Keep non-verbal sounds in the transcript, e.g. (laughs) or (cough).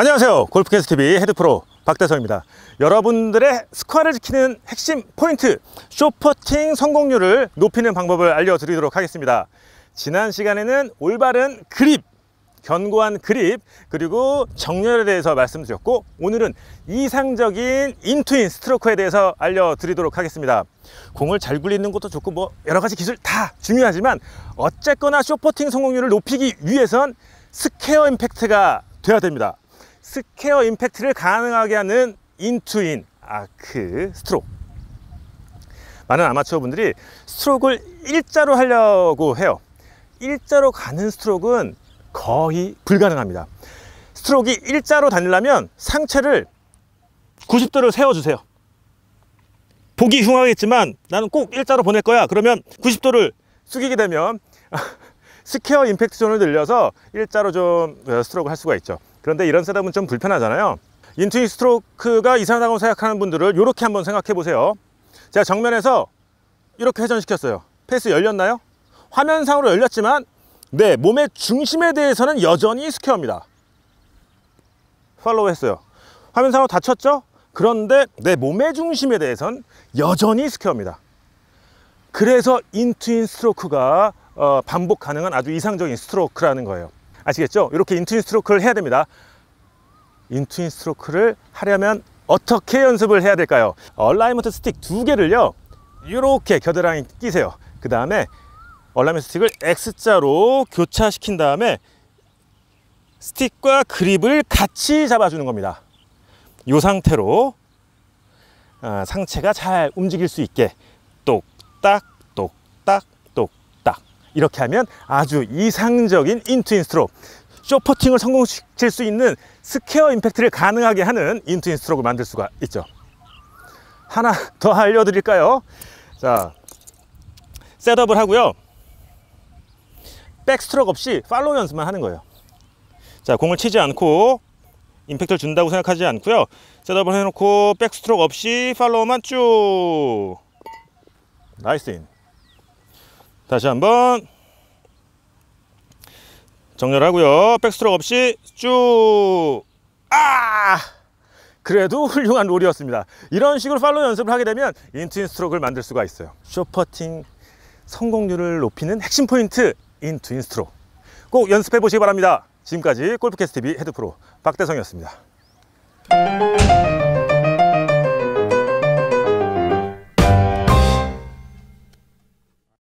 안녕하세요. 골프캐스트TV 헤드프로 박대성입니다. 여러분들의 스코어를 지키는 핵심 포인트 쇼퍼팅 성공률을 높이는 방법을 알려드리도록 하겠습니다. 지난 시간에는 올바른 그립 견고한 그립 그리고 정렬에 대해서 말씀드렸고 오늘은 이상적인 인투인 스트로크에 대해서 알려드리도록 하겠습니다. 공을 잘 굴리는 것도 좋고 뭐 여러 가지 기술 다 중요하지만 어쨌거나 쇼퍼팅 성공률을 높이기 위해선 스퀘어 임팩트가 돼야 됩니다 스퀘어 임팩트를 가능하게 하는 인투인. 아크 스트로크. 많은 아마추어 분들이 스트로크를 일자로 하려고 해요. 일자로 가는 스트로크는 거의 불가능합니다. 스트로크가 일자로 다니려면 상체를 90도를 세워주세요. 보기 흉하겠지만 나는 꼭 일자로 보낼 거야. 그러면 90도를 숙이게 되면 (laughs) 스퀘어 임팩트 존을 늘려서 일자로 좀 스트로크를 할 수가 있죠 그런데 이런 셋업은 좀 불편하잖아요. 인투인 스트로크가 이상하다고 생각하는 분들을 이렇게 한번 생각해 보세요. 제가 정면에서 이렇게 회전시켰어요. 페이스 열렸나요? 화면상으로 열렸지만 네 몸의 중심에 대해서는 여전히 스퀘어입니다. 팔로우 했어요. 화면상으로 닫혔죠? 그런데 내 몸의 중심에 대해서는 여전히 스퀘어입니다. 그래서 인투인 스트로크가 어, 반복 가능한 아주 이상적인 스트로크라는 거예요 아시겠죠? 이렇게 인투인 스트로크를 해야 됩니다 인투인 스트로크를 하려면 어떻게 연습을 해야 될까요? 얼라이먼트 스틱 두 개를요 이렇게 겨드랑이 끼세요 그 다음에 얼라이먼트 스틱을 X자로 교차시킨 다음에 스틱과 그립을 같이 잡아주는 겁니다 이 상태로 어, 상체가 잘 움직일 수 있게 똑딱 이렇게 하면 아주 이상적인 인투인 스트로크 쇼퍼팅을 성공시킬 수 있는 스퀘어 임팩트를 가능하게 하는 인투인 스트로크를 만들 수가 있죠. 하나 (laughs) 더 알려드릴까요? 자 셋업을 하고요. 백스트로크 없이 팔로우 연습만 하는 거예요. 자 공을 치지 않고 임팩트를 준다고 생각하지 않고요. 셋업을 해놓고 백스트로크 없이 팔로우만 쭉. 나이스 인 다시 한번 정렬하고요. 백스트로크 없이 쭉. 아! 그래도 훌륭한 롤이었습니다. 이런 식으로 팔로우 연습을 하게 되면 인투인 스트로크를 만들 수가 있어요. 쇼퍼팅 성공률을 높이는 핵심 포인트 인투인 스트로크. 꼭 연습해 보시기 바랍니다. 지금까지 골프캐스트 TV 헤드프로 박대성이었습니다